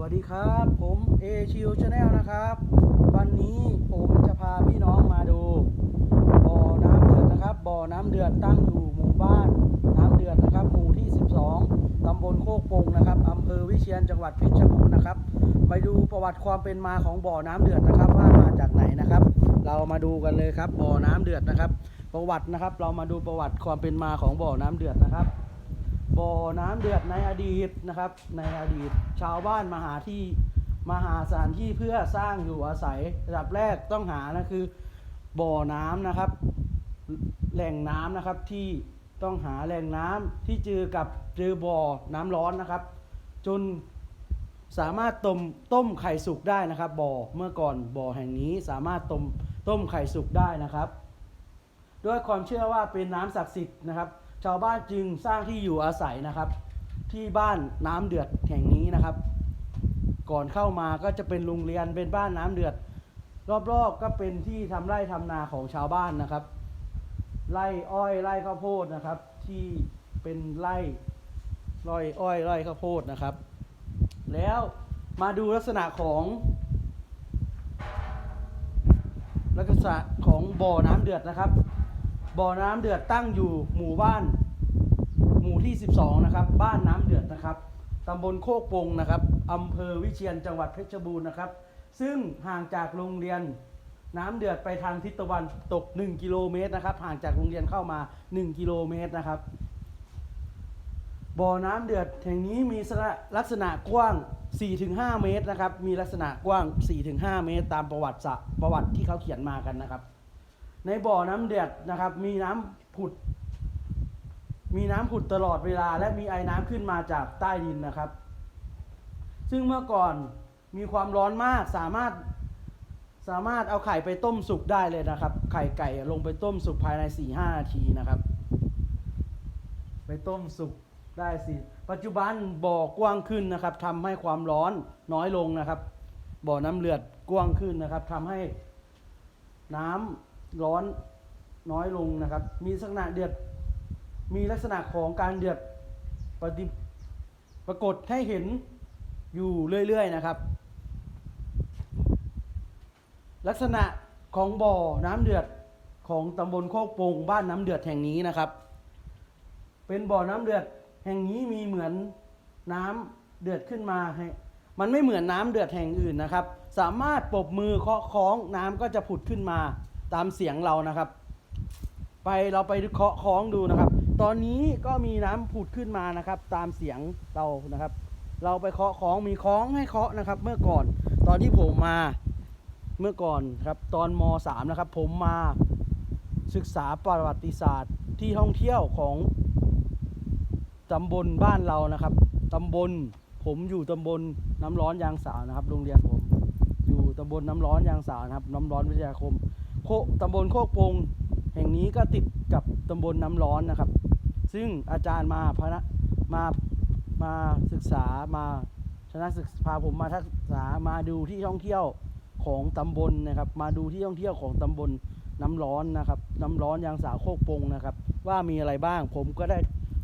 วัสดีครับ ผมเอชิวชาแนลนะครับ วันนี้ผมจะพาพี่น้องมาดูบ่อน้ำเดือดนะครับ บ่อน้ำเดือดตั้งอยู่หมู่บ้าน น้ำเดือดนะครับ หมู่ที่ 12ตำบลโคกปงนะครับอำเภอวิเชียรจังหวัดเพชรบูรณ์นะครับ ไปดูประวัติความเป็นมาของบ่อน้ำเดือดนะครับ ว่ามาจากไหนนะครับ เรามาดูกันเลยครับ บ่อน้ำเดือดนะครับ ประวัตินะครับ เรามาดูประวัติความเป็นมาของบ่อน้ำเดือดนะครับ บ่อน้ำเดือดในอดีตนะครับ ในอดีตชาวบ้านมาหาที่มาหาสถานที่เพื่อสร้างอยู่อาศัยระดับแรกต้องหานะคือบ่อน้ำนะครับ แหล่งน้ำนะครับที่ต้องหาแหล่งน้ำที่เจอกับเจอบ่อน้ำร้อนนะครับ จนสามารถต้มต้มไข่สุกได้นะครับบ่อเมื่อก่อนบ่อแห่งนี้สามารถต้มต้มไข่สุกได้นะครับ ด้วยความเชื่อว่าเป็นน้ำศักดิ์สิทธิ์นะครับ ชาวบ้านจึงสร้างที่อยู่อาศัยนะครับ ที่บ้านน้ำเดือดแห่งนี้นะครับ ก่อนเข้ามาก็จะเป็นโรงเรียนเป็นบ้านน้ำเดือด รอบๆก็เป็นที่ทำไร่ทำนาของชาวบ้านนะครับ ไร่อ้อยไร่ข้าวโพดนะครับ ที่เป็นไร่ไร่อ้อยไร่ข้าวโพดนะครับ แล้วมาดูลักษณะของลักษณะของบ่อน้ำเดือดนะครับ บ่อน้ำเดือดตั้งอยู่หมู่บ้าน หมู่ที่ 12 นะครับ บ้านน้ำเดือดนะครับตำบลโคกปงนะครับอำเภอวิเชียรจังหวัดเพชรบูรณ์นะครับ ซึ่งห่างจากโรงเรียนน้ำเดือดไปทางทิศตะวันตก 1 กิโลเมตรนะครับ ห่างจากโรงเรียนเข้ามา 1 กิโลเมตรนะครับ บ่อน้ำเดือดแห่งนี้มีลักษณะกว้าง 4-5 เมตรนะครับ มีลักษณะกว้าง 4-5 เมตร ตามประวัติประวัติที่เขาเขียนมากันนะครับ ในบ่อน้ำเดือดนะครับ มีน้ำผุด มีน้ำผุดตลอดเวลา และมีไอ้น้ำขึ้นมาจากใต้ดินนะครับ ซึ่งเมื่อก่อนมีความร้อนมากสามารถสามารถเอาไข่ไปต้มสุกได้เลยนะครับ ไข่ไก่ลงไปต้มสุกภายใน 4-5 นาทีนะครับ ไปต้มสุกได้สิ ปัจจุบันบ่อกว้างขึ้นนะครับทำให้ความร้อนน้อยลงนะครับ บ่อน้ำเลือดกว้างขึ้นนะครับทำให้น้ำ ร้อนน้อยลงนะครับ มีลักษณะเดือด มีลักษณะของการเดือดปฏิปรากฏให้เห็นอยู่เรื่อยๆนะครับ ลักษณะของบ่อน้ำเดือดของตำบลโคกโปงบ้านน้ำเดือดแห่งนี้นะครับ เป็นบ่อน้ำเดือดแห่งนี้มีเหมือนน้ำเดือดขึ้นมาให้มันไม่เหมือนน้ำเดือดแห่งอื่นนะครับ สามารถปรบมือเคาะคล้องน้ำก็จะผุดขึ้นมา ตามเสียงเรานะครับ ไปเราไปเคาะคล้องดูนะครับ ตอนนี้ก็มีน้ำผุดขึ้นมานะครับ ตามเสียงเรานะครับ เราไปเคาะคล้องมีคล้องให้เคาะนะครับ เมื่อก่อนตอนที่ผมมาเมื่อก่อนครับ ตอนม .3 นะครับ ผมมาศึกษาประวัติศาสตร์ที่ท่องเที่ยวของตำบลบ้านเรานะครับตำบลผมอยู่ตำบลน้ำร้อนยางสาวนะครับ โรงเรียนผม อยู่ตำบลน้ำร้อนยางสาวนะครับ น้ำร้อนวิทยาคม โคตำบลโคกโปงแห่งนี้ก็ติดกับตำบลน้ำร้อนนะครับ ซึ่งอาจารย์มาพนะมามาศึกษามาชนะศึกพาผมมาทักษามาดูที่ท่องเที่ยวของตำบลนะครับ มาดูที่ท่องเที่ยวของตำบลน้ำร้อนนะครับ น้ำร้อนยางสาวโคกปงนะครับ ว่ามีอะไรบ้าง ผมก็ได้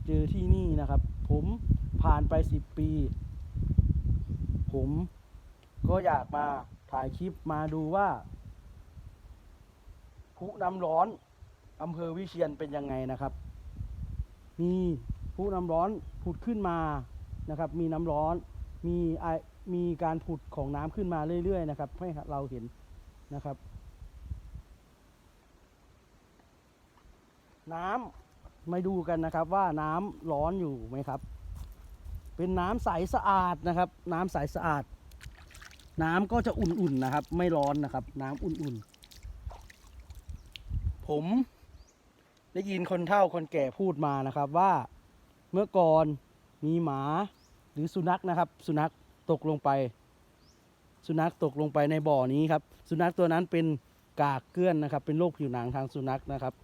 เจอที่นี่นะครับ ผมผ่านไปสิบปี ผมก็อยากมาถ่ายคลิปมาดูว่า ผู้น้ำร้อนอำเภอวิเชียนเป็นยังไงนะครับ มีผู้น้ำร้อนผุดขึ้นมานะครับ มีน้ำร้อนมีไอมีการผุดของน้ำขึ้นมาเรื่อยๆนะครับ ให้เราเห็นนะครับ น้ำมาดูกันนะครับว่าน้ำร้อนอยู่ไหมครับ เป็นน้ำใสสะอาดนะครับ น้ำใสสะอาด น้ำก็จะอุ่นๆนะครับ ไม่ร้อนนะครับ น้ำอุ่นๆ ผมได้ยินคนเฒ่าคนแก่พูดมานะครับว่าเมื่อก่อนมีหมาหรือสุนัขนะครับ สุนัขตกลงไป สุนัขตกลงไปในบ่อนี้ครับ สุนัขตัวนั้นเป็นกากเกลื่อนนะครับ เป็นโรคผิวหนังทางสุนัขนะครับ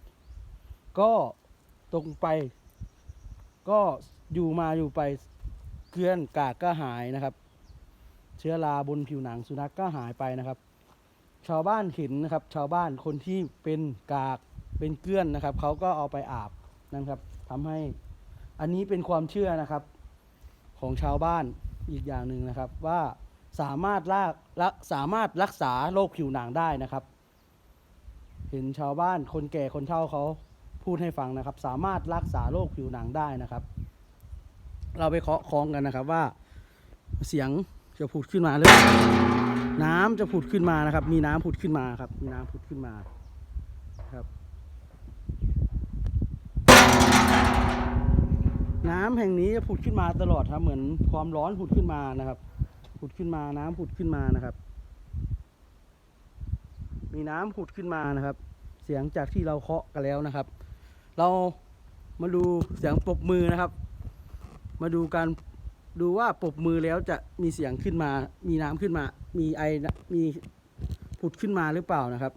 ก็ตกไป ก็อยู่มาอยู่ไปเกลื่อนกากก็หายนะครับ เชื้อราบนผิวหนังสุนัขก็หายไปนะครับ ชาวบ้านเห็นนะครับ ชาวบ้านคนที่เป็นกากเป็นเกลื่อนนะครับเขาก็เอาไปอาบนะครับทำให้อันนี้เป็นความเชื่อนะครับ ของชาวบ้านอีกอย่างหนึ่งนะครับ ว่าสามารถลากรักสามารถรักษาโรคผิวหนังได้นะครับ เห็นชาวบ้านคนแก่คนเฒ่าเขาพูดให้ฟังนะครับ สามารถรักษาโรคผิวหนังได้นะครับ เราไปเคาะคล้องกันนะครับว่าเสียงจะผุดขึ้นมาหรือเล่า น้ำจะผุดขึ้นมานะครับ มีน้ำผุดขึ้นมาครับ มีน้ำผุดขึ้นมาครับ น้ำแห่งนี้จะผุดขึ้นมาตลอดครับ เหมือนความร้อนผุดขึ้นมานะครับ ผุดขึ้นมาน้ำผุดขึ้นมานะครับ มีน้ำผุดขึ้นมานะครับ เสียงจากที่เราเคาะกันแล้วนะครับ เรามาดูเสียงปรบมือนะครับ มาดูการ ดูว่าปบมือแล้วจะมีเสียงขึ้นมา มีน้ำขึ้นมา มีไอ มีผุดขึ้นมาหรือเปล่านะครับ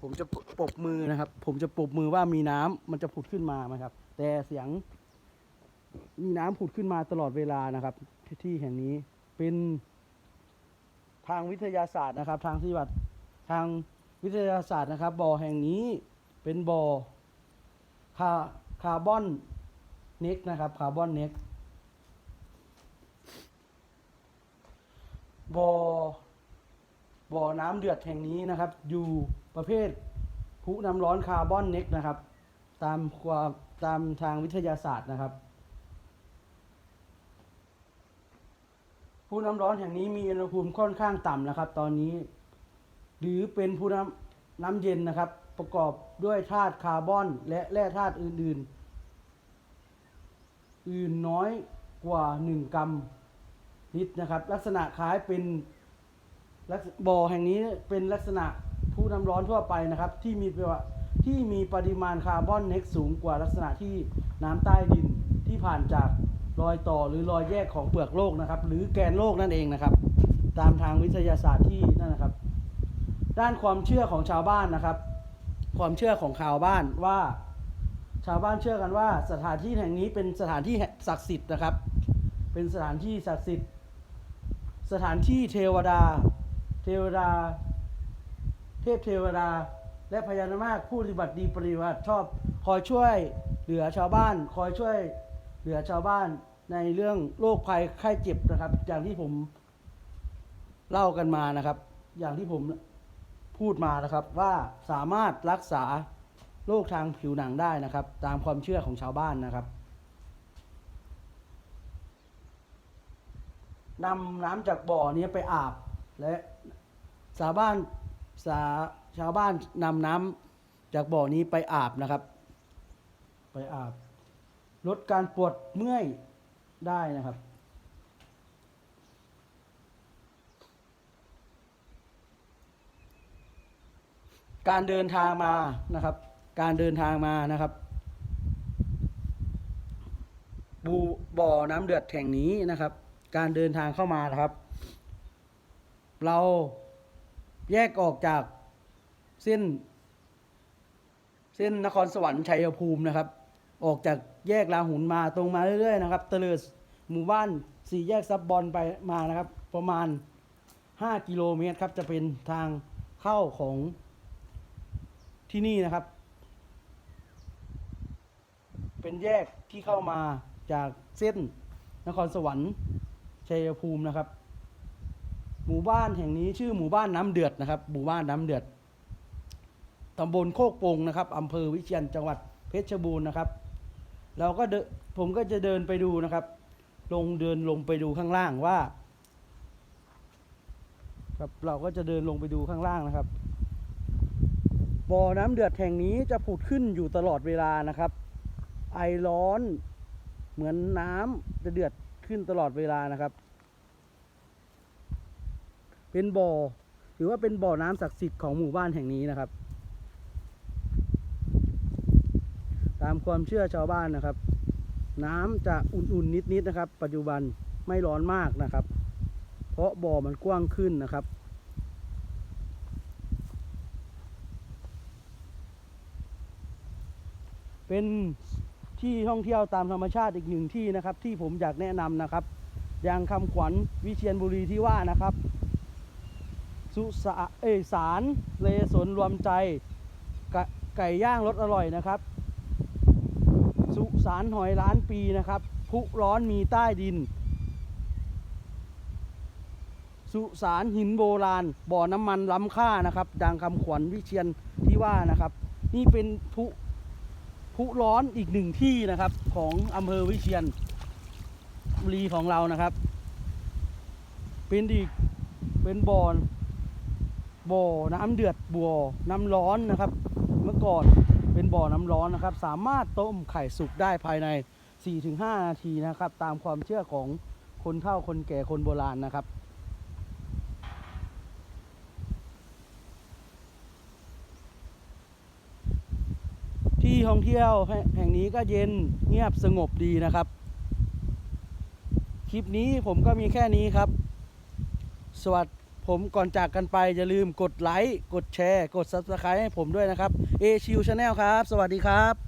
ผมจะปบมือนะครับ ผมจะปบมือว่ามีน้ำมันจะผุดขึ้นมาไหมครับ แต่เสียง มีน้ำผุดขึ้นมาตลอดเวลานะครับที่ที่แห่งนี้เป็นทางวิทยาศาสตร์นะครับ ทางที่วัดทางวิทยาศาสตร์นะครับบ่อแห่งนี้เป็นบ่อ คาคาร์บอนเน็กนะครับคาร์บอนเน็กบ่อบ่อน้ำเดือดแห่งนี้นะครับ อยู่ประเภทพุน้ำร้อนคาร์บอนเน็กนะครับ ตามความตามทางวิทยาศาสตร์นะครับผู้น้ำร้อนแห่งนี้มีอุณหภูมิค่อนข้างต่ำนะครับ ตอนนี้ หรือเป็นผู้น้ำน้ำเย็นนะครับ ประกอบด้วยธาตุคาร์บอนและแร่ธาตุอื่น ๆ อื่นน้อยกว่า 1 กรัมลิตรนะครับ ลักษณะคล้ายเป็นบ่อแห่งนี้เป็นลักษณะผู้น้ำร้อนทั่วไปนะครับ ที่มีที่มีปริมาณคาร์บอนเน็กสูงกว่าลักษณะที่น้ำใต้ดินที่ผ่านจากรอยต่อหรือรอยแยกของเปลือกโลกนะครับ หรือแกนโลกนั่นเองนะครับ ตามทางวิทยาศาสตร์ที่นั่นนะครับ ด้านความเชื่อของชาวบ้านนะครับ ความเชื่อของชาวบ้านว่า ชาวบ้านเชื่อกันว่า สถานที่แห่งนี้เป็นสถานที่ศักดิ์สิทธิ์นะครับ เป็นสถานที่ศักดิ์สิทธิ์ สถานที่เทวดา เทวดา เทพเทวดา และพญานาคผู้ปฏิบัติดีปฏิบัติชอบคอยช่วยเหลือชาวบ้าน คอยช่วยเหลือชาวบ้านในเรื่องโรคภัยไข้เจ็บนะครับ อย่างที่ผมเล่ากันมานะครับ อย่างที่ผม พูดมานะครับว่าสามารถรักษาโรคทางผิวหนังได้นะครับ ตามความเชื่อของชาวบ้านนะครับนำน้ำจากบ่อนี้ไปอาบ และชาวบ้านสาชาวบ้านนำน้ำจากบ่อนี้ไปอาบนะครับ ไปอาบ ลดการปวดเมื่อยได้นะครับ การเดินทางมานะครับ การเดินทางมานะครับบูบ่อน้ำเดือดแห่งนี้นะครับ การเดินทางเข้ามานะครับ เราแยกออกจากเส้น เส้นนครสวรรค์ชัยภูมินะครับ ออกจากแยกลาหุนมาตรงมาเรื่อยๆนะครับเตลิดหมู่บ้านสี่แยกซับบอลไปมานะครับ ประมาณ 5 กิโลเมตรครับ จะเป็นทางเข้าของ ที่นี่นะครับ เป็นแยกที่เข้ามาจากเส้นนครสวรรค์ชัยภูมินะครับ หมู่บ้านแห่งนี้ชื่อหมู่บ้านน้ำเดือดนะครับ หมู่บ้านน้ำเดือดตำบลโคกโปงนะครับอำเภอวิเชียรจังหวัดเพชรบูรณ์นะครับ เราก็ผมก็จะเดินไปดูนะครับ ลงเดินลงไปดูข้างล่างว่าครับเราก็จะเดินลงไปดูข้างล่างนะครับ บ่อน้ำเดือดแห่งนี้จะผุดขึ้นอยู่ตลอดเวลานะครับ ไอร้อนเหมือนน้ำจะเดือดขึ้นตลอดเวลานะครับ เป็นบ่อหรือว่าเป็นบ่อน้ำศักดิ์สิทธิ์ของหมู่บ้านแห่งนี้นะครับ ตามความเชื่อชาวบ้านนะครับ น้ำจะอุ่นๆนิดๆนะครับ ปัจจุบันไม่ร้อนมากนะครับ เพราะบ่อมันกว้างขึ้นนะครับ เป็นที่ท่องเที่ยวตามธรรมชาติอีกหนึ่งที่นะครับ ที่ผมอยากแนะนำนะครับอย่างคำขวัญวิเชียรบุรีที่ว่านะครับ สุสาเอสารเลสนรวมใจไกไก่ย่างรสอร่อยนะครับ สุสานหอยล้านปีนะครับพุร้อนมีใต้ดิน สุสานหินโบราณ บ่อน้ำมันล้ำค่านะครับ ดังคำขวัญวิเชียนที่ว่านะครับ นี่เป็นพุ พุร้อนอีกหนึ่งที่นะครับ ของอำเภอวิเชียนบุรีของเรานะครับ เป็นอีกเป็นบ่อบ่อน้ำเดือดบ่อน้ำร้อนนะครับ เมื่อก่อนเป็นบ่อน้ำร้อนนะครับ สามารถต้มไข่สุกได้ภายใน 4-5 นาทีนะครับ ตามความเชื่อของคนเฒ่าคนแก่คนโบราณนะครับ ที่ท่องเที่ยวแห่งนี้ก็เย็นเงียบสงบดีนะครับ คลิปนี้ผมก็มีแค่นี้ครับ สวัสดีผมก่อนจากกันไป อย่าลืมกดไลค์ กดแชร์ กด Subscribe ให้ผมด้วยนะครับ A ชิวชาแนลครับ สวัสดีครับ